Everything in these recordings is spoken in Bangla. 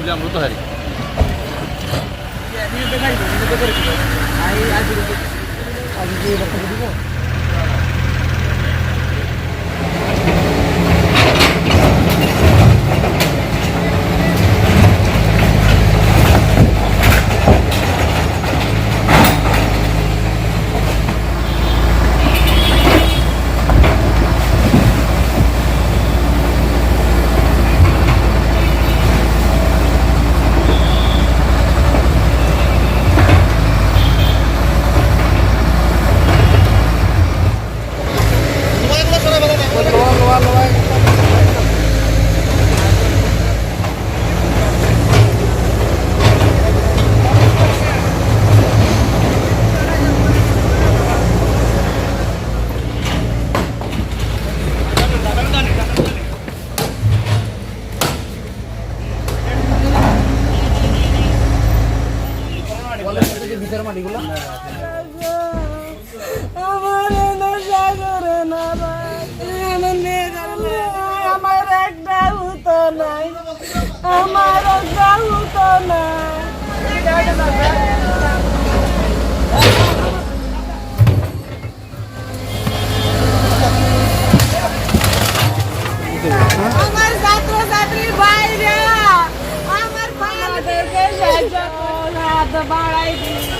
শিবলি মৃতহারি আমার করে। আমার নেশা করে না। আমার একটা হতো আমার একটা নাই আমার ছাত্র ছাত্রী ভাইরা, আমার ভাইদেরকে সাহায্য হাত বাড়াই দিন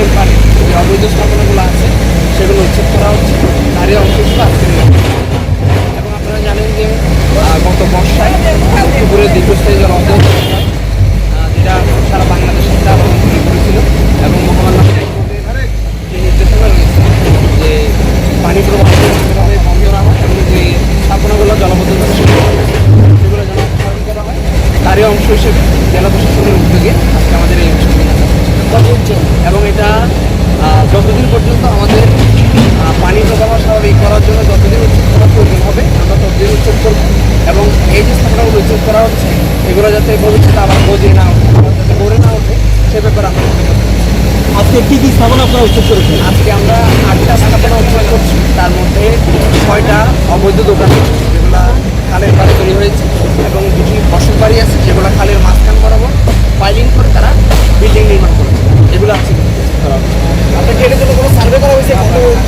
খালের পাড়ে যে অবৈধ স্থাপনাগুলো আছে সেগুলো উচ্ছেদ করা হচ্ছে। তারই অংশ হিসেবে আজকে এবং আপনারা জানেন যে গত বর্ষায় অক্টোবরে দীর্ঘস্থায়ী জল করা আহ, যেটা সারা বাংলাদেশে করেছিল। এবং মহামান্য যে নির্দেশনা রয়েছে যে পানি প্রবাহ বন্ধ না হয় এবং যে স্থাপনাগুলো জলবদ্ধতা সেগুলো সেগুলো যেন করা হয় তারই অংশ হিসেবে জেলা প্রশাসনের উদ্যোগে আজকে আমাদের এই অনুষ্ঠান এবং এটা যতদিন পর্যন্ত আমাদের পানি প্রবাহ স্বাভাবিক করার জন্য যতদিন উচ্ছেদ করা প্রয়োজন হবে আমরা ততদিন উচ্ছেদ করব। এবং এই যে স্থাপনাগুলো উচ্ছেদ করা হচ্ছে এগুলো যাতে ভবিষ্যতে আবার গজিয়ে না ওঠে যাতে গড়ে না ওঠে সে ব্যাপারে আমরা। আজকে কি কি স্থাপনা আপনারা উচ্ছেদ করেছেন? আজকে আমরা আটটা স্থাপনা উচ্ছেদ করছি। তার মধ্যে ছয়টা অবৈধ দোকান যেগুলা খালের পাড়ে তৈরি হয়েছে এবং দুটি বসত বাড়ি আছে যেগুলো খালের মাঝখান বরাবর পাইলিং করে তারা বিল্ডিং নির্মাণ করেছে। এগুলো আছে আপনার কি এটার জন্য কোনো সার্ভে করা হয়েছে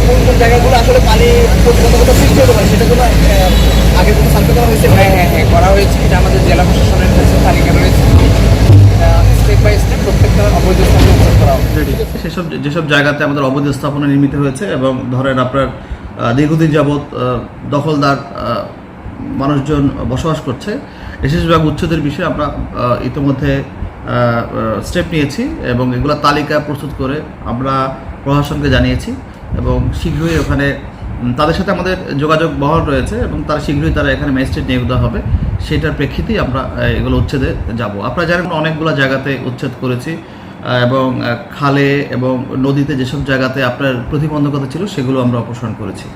কোন কোন জায়গাগুলো আসলে পানি প্রতিবন্ধকতা সৃষ্টি হতে পারে সেটা জন্য আগে কোনো সার্ভে করা হয়েছে? হ্যাঁ হ্যাঁ হ্যাঁ করা হয়েছে। এটা আমাদের জেলা প্রশাসনের কাছে তালিকা রয়েছে। স্টেপ বাই স্টেপ প্রত্যেকটা অবৈধ স্থাপনা করা সেসব যেসব জায়গাতে আমাদের অবৈধ স্থাপনা নির্মিত হয়েছে এবং ধরেন আপনার দীর্ঘদিন যাবৎ দখলদার মানুষজন বসবাস করছে। বিভাগ উচ্ছেদের বিষয়ে আমরা ইতিমধ্যে স্টেপ নিয়েছি এবং এগুলা তালিকা প্রস্তুত করে আমরা প্রশাসনকে জানিয়েছি। এবং শীঘ্রই ওখানে তাদের সাথে আমাদের যোগাযোগ বহাল রয়েছে এবং তারা শীঘ্রই তারা এখানে ম্যাজিস্ট্রেট নিয়োগ দেওয়া হবে। সেটার প্রেক্ষিতেই আমরা এগুলো উচ্ছেদে যাব। আপনারা জানেন অনেকগুলো জায়গাতে উচ্ছেদ করেছি এবং খালে এবং নদীতে যেসব জায়গাতে আপনার প্রতিবন্ধকতা ছিল সেগুলো আমরা অপসারণ করেছি।